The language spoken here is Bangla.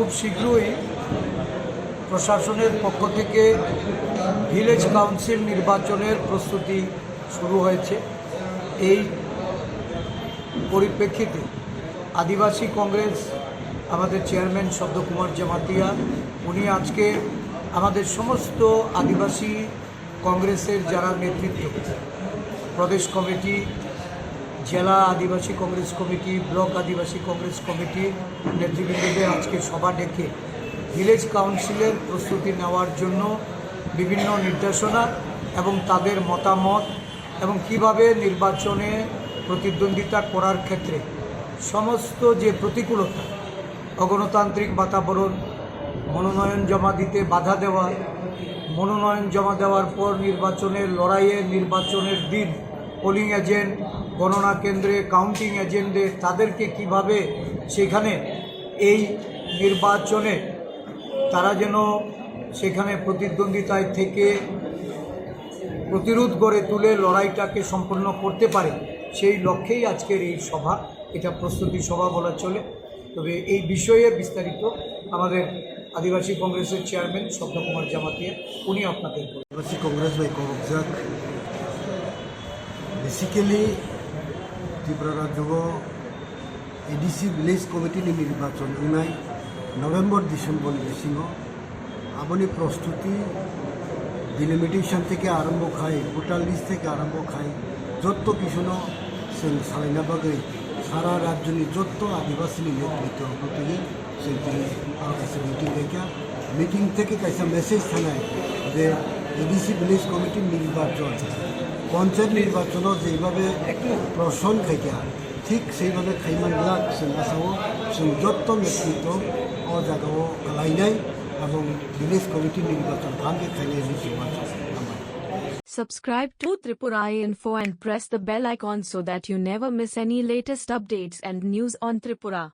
খুব শীঘ্রই প্রশাসনের পক্ষ থেকে ভিলেজ কাউন্সিল নির্বাচনের প্রস্তুতি শুরু হয়েছে। এই পরিপ্রেক্ষিতে আদিবাসী কংগ্রেস, আমাদের চেয়ারম্যান শব্দকুমার জামাতিয়া, উনি আজকে আমাদের সমস্ত আদিবাসী কংগ্রেসের যারা নেতৃত্ব, প্রদেশ কমিটি জেলা আদিবাসী কংগ্রেস কমিটি, ব্লক আদিবাসী কংগ্রেস কমিটি নেতৃবৃন্দদের আজকে সভা ডেকে ভিলেজ কাউন্সিলের প্রস্তুতি নেওয়ার জন্য বিভিন্ন নির্দেশনা এবং তাদের মতামত এবং কীভাবে নির্বাচনে প্রতিদ্বন্দ্বিতা করার ক্ষেত্রে সমস্ত যে প্রতিকূলতা, অগণতান্ত্রিক বাতাবরণ, মনোনয়ন জমা দিতে বাধা দেওয়া, মনোনয়ন জমা দেওয়ার পর নির্বাচনের লড়াইয়ে নির্বাচনের দিন পোলিং এজেন্ট গণনা কেন্দ্রে কাউন্টিং এজেন্টদের তাদেরকে কীভাবে সেখানে এই নির্বাচনে তারা যেন সেখানে প্রতিদ্বন্দ্বিতায় থেকে প্রতিরোধ গড়ে তুলে লড়াইটাকে সম্পন্ন করতে পারে, সেই লক্ষ্যেই আজকের এই সভা। এটা প্রস্তুতি সভা বলা চলে। তবে এই বিষয়ে বিস্তারিত আমাদের আদিবাসী কংগ্রেসের চেয়ারম্যান শব্দকুমার জামাতিয়া, উনি আপনাদের আদিবাসী কংগ্রেস বাই ত্রিপুরা যুব এডিসি ভিলেজ কমিটি নির্বাচন କମିଟି নভেম্বর ডিসেম্বর মেসিং আপনি প্রস্তুতি ডিলিমিটেশন থেকে আরম্ভ খাই, ভোটার লিস্ট থেকে আরম্ভ খাই, যত কিছু সেন সালাইনা বাগে সারা রাজ্যের যত আদিবাসী নেতৃত্ব প্রতিদিন সেই মিটিং দেখা মিটিং থেকে কাছে মেসেজ থানায় যে এডিসি ভিলেজ কমিটির নির্বাচন পঞ্চায়েত নির্বাচনত যেভাবে প্রশ্ন খাইয়া ঠিক সেইভাবে খাইমানবিলাক সিংহাসাও সংযত্ত নেতৃত্ব ও জায়গাও খালাইনাই এবং ভিলেজ কমিটির নির্বাচন কামকে খাইনাই নির্বাচন Subscribe to Tripura Info and press the bell icon so that you never miss any latest updates and news on Tripura.